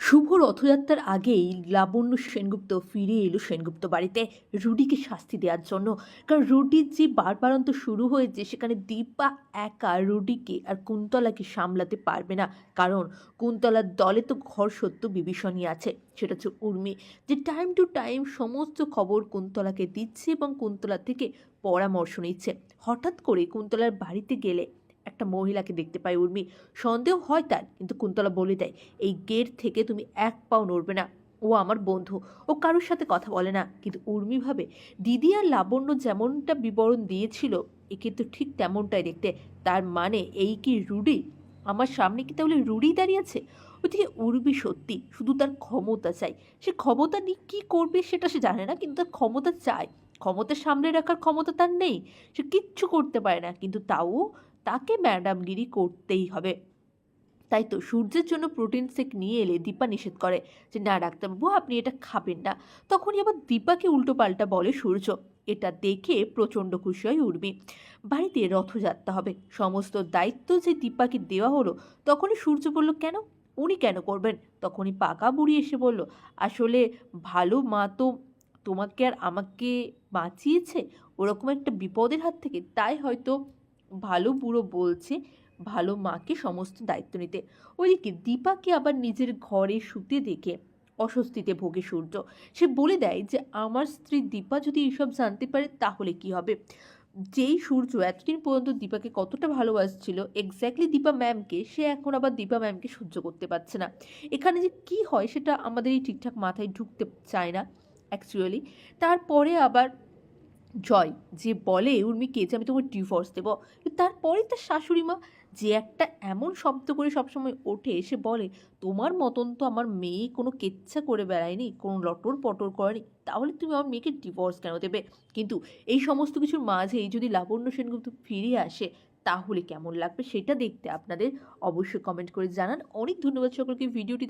শুভ রথযাত্রার আগেই লাবণ্য সেনগুপ্ত ফিরে এলো সেনগুপ্ত বাড়িতে রুডিকে শাস্তি দেওয়ার জন্য। কারণ রুডির যে বারবারন্ত শুরু হয়েছে, সেখানে দীপা একা রুডিকে আর কুন্তলাকে সামলাতে পারবে না। কারণ কুন্তলার দলে তো ঘর সত্য বিভীষণই আছে, সেটা হচ্ছে উর্মি। যে টাইম টু টাইম সমস্ত খবর কুন্তলাকে দিচ্ছে এবং কুন্তলা থেকে পরামর্শ নিচ্ছে। হঠাৎ করে কুন্তলার বাড়িতে গেলে একটা মহিলাকে দেখতে পায় উর্মি। সন্দেহ হয় তার, কিন্তু কুন্তলা বলে দেয়, এই গেট থেকে তুমি এক পাও নড়বে না। ও আমার বন্ধু। ও কারোর সাথে কথা বলে না। কিন্তু উর্মি ভাবে, দিদি আর লাবণ্য যেমনটা বিবরণ দিয়েছিল, এ কিন্তু ঠিক তেমনটাই দেখতে। তার মানে এই কি রুডি? আমার সামনে কি তাহলে রুডি দাঁড়িয়ে আছে? ওদিকে উর্মি সত্যি শুধু তার ক্ষমতা চাই সে ক্ষমতা নিয়ে কী করবে সেটা সে জানে না, কিন্তু তার ক্ষমতা চায়। ক্ষমতা সামনে রাখার ক্ষমতা তার নেই। সে কিচ্ছু করতে পারে না, কিন্তু তাও তাকে ম্যাডামগিরি করতেই হবে। তাই তো সূর্যের জন্য প্রোটিন শেক নিয়ে এলে দীপা নিষেধ করে যে, না, ডাক্তারবাবু, আপনি এটা খাবেন না। তখনই আবার দীপাকে উল্টো পাল্টা বলে সূর্য। এটা দেখে প্রচণ্ড খুশি হয় উর্মি। বাড়িতে রথযাত্রা হবে। সমস্ত দায়িত্ব যে দীপাকে দেওয়া হলো, তখনই সূর্য বলল, কেন? উনি কেন করবেন? তখনই পাকা বুড়ি এসে বলল, আসলে ভালো মা তো তোমাকে আর আমাকে বাঁচিয়েছে। ওরকম একটা বিপদের হাত থেকে, তাই হয়তো ভালো বুড়ো বলছে, ভালো মাকে সমস্ত দায়িত্ব নিতে। ওইদিকে দীপাকে আবার নিজের ঘরে শুতে দেখে অস্বস্তিতে ভোগে সূর্য। সে বলে দেয় যে, আমার স্ত্রী দীপা যদি এইসব জানতে পারে তাহলে কি হবে? যেই সূর্য এতদিন পর্যন্ত দীপাকে কতটা ভালোবাসছিল এক্স্যাক্টলি দীপা ম্যামকে সে এখন আবার দীপা ম্যামকে সহ্য করতে পারছে না। এখানে যে কি হয় সেটা আমাদের এই ঠিকঠাক মাথায় ঢুকতে চায় না অ্যাকচুয়ালি তারপরে আবার জয়। যে বলে উর্মিকে যে আমি তোমাকে ডিভোর্স দেবো। তারপরে তার শাশুড়ি মা যে একটা এমন শব্দ করে সবসময় ওঠে এসে বলে, তোমার মতন তো আমার মেয়ে কোনো কেচ্ছা করে বেড়ায়নি, কোনো লটর পটর করেনি, তাহলে তুমি আমার মেয়েকে ডিভোর্স কেন দেবে? কিন্তু এই সমস্ত কিছুর মাঝেই যদি লাবণ্য সেনগুপ্ত ফিরে আসে, তাহলে কেমন লাগবে সেটা দেখতে আপনাদের অবশ্যই কমেন্ট করে জানান। অনেক ধন্যবাদ সকলকে, ভিডিওটি